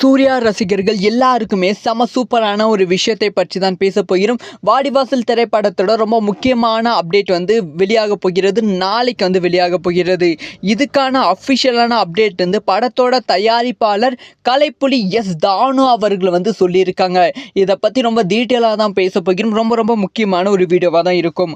சூர்யா ரசிகர்கள் எல்லாருக்குமே செம சூப்பரான ஒரு விஷயத்தை பற்றி தான் பேச போகிறோம். வாடிவாசல் திரைப்படத்தோட ரொம்ப முக்கியமான அப்டேட் வந்து வெளியாக போகிறது. நாளைக்கு வந்து வெளியாக போகிறது. இதுக்கான அஃபிஷியலான அப்டேட் வந்து படத்தோட தயாரிப்பாளர் கலைப்புலி எஸ் தானு அவர்கள் வந்து சொல்லியிருக்காங்க. இதை பற்றி ரொம்ப டீட்டெயிலாக தான் பேச போகிறோம். ரொம்ப ரொம்ப முக்கியமான ஒரு வீடியோவாக தான் இருக்கும்.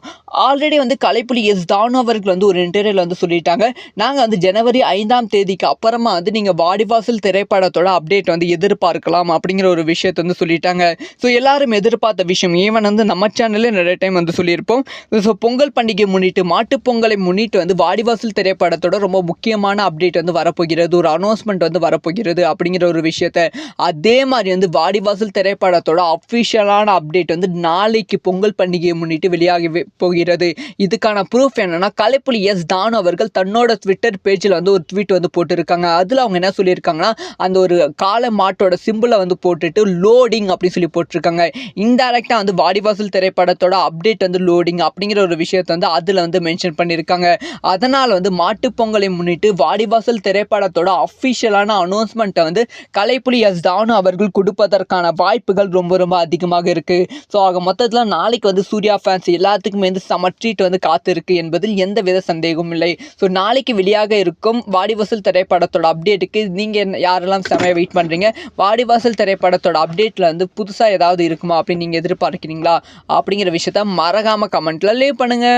ஆல்ரெடி வந்து கலைப்புலி எஸ் தானு அவர்கள் வந்து ஒரு இன்டர்வியூவில் வந்து சொல்லிட்டாங்க. நாங்கள் வந்து ஜனவரி ஐந்தாம் தேதிக்கு அப்புறமா வந்து நீங்கள் வாடிவாசல் திரைப்படத்தோட அப்டேட் வந்து எதிர்பார்க்கலாம் அப்படிங்கிற ஒரு விஷயத்தை வந்து சொல்லிட்டாங்க. ஸோ எல்லாரும் எதிர்பார்த்த விஷயம். ஈவன் வந்து நம்ம சேனல்லே நிறைய டைம் வந்து சொல்லியிருப்போம். ஸோ பொங்கல் பண்டிகை முன்னிட்டு மாட்டுப் பொங்கலை முன்னிட்டு வந்து வாடிவாசல் திரைப்படத்தோட ரொம்ப முக்கியமான அப்டேட் வந்து வரப்போகிறது. ஒரு அனௌன்ஸ்மெண்ட் வந்து வரப்போகிறது அப்படிங்கிற ஒரு விஷயத்த. அதே மாதிரி வந்து வாடிவாசல் திரைப்படத்தோட அஃபிஷியலான அப்டேட் வந்து நாளைக்கு பொங்கல் பண்டிகையை முன்னிட்டு வெளியாகி போகிறது. இதுக்கான ப்ரூஃப் என்னன்னா கலைப்புலி எஸ் தானு அவர்கள் தன்னோட ட்விட்டர் பேஜில் வந்து ஒரு ட்வீட் வந்து போட்டிருக்காங்க. அதில் அவங்க என்ன சொல்லியிருக்காங்கன்னா அந்த ஒரு கா காளை மாட்டோட சிம்பிளை வந்து போட்டுட்டு லோடிங் அப்படின்னு சொல்லி போட்டிருக்காங்க. இன்டெரக்டாக வந்து வாடிவாசல் திரைப்படத்தோட அப்டேட் வந்து லோடிங் அப்படிங்கிற ஒரு விஷயத்தை வந்து அதில் வந்து மென்ஷன் பண்ணியிருக்காங்க அதனால் வந்து மாட்டுப் பொங்கலை முன்னிட்டு வாடிவாசல் திரைப்படத்தோட அஃபிஷியலான அனௌன்ஸ்மெண்ட்டை வந்து கலைப்புலி எஸ் தானு அவர்கள் கொடுப்பதற்கான வாய்ப்புகள் ரொம்ப ரொம்ப அதிகமாக இருக்குது ஸோ ஆக மொத்தத்தில் நாளைக்கு வந்து சூர்யா ஃபேன்ஸ் எல்லாத்துக்குமே வந்து சம ட்ரீட் வந்து காத்திருக்கு என்பதில் எந்த வித சந்தேகமும் இல்லை. ஸோ நாளைக்கு வெளியாக இருக்கும் வாடிவாசல் திரைப்படத்தோட அப்டேட்டுக்கு நீங்கள் யாரெல்லாம் செமையாக வெயிட் பண்ணுறீங்க வாடிவாசல் திரைப்படத்தோட அப்டேட்டில் வந்து புதுசாக ஏதாவது இருக்குமா? அப்படின்னு நீங்கள் எதிர்பார்க்கிறீங்களா? அப்படிங்கிற விஷயத்த மறக்காமல் கமெண்ட்டில் லீவ் பண்ணுங்கள்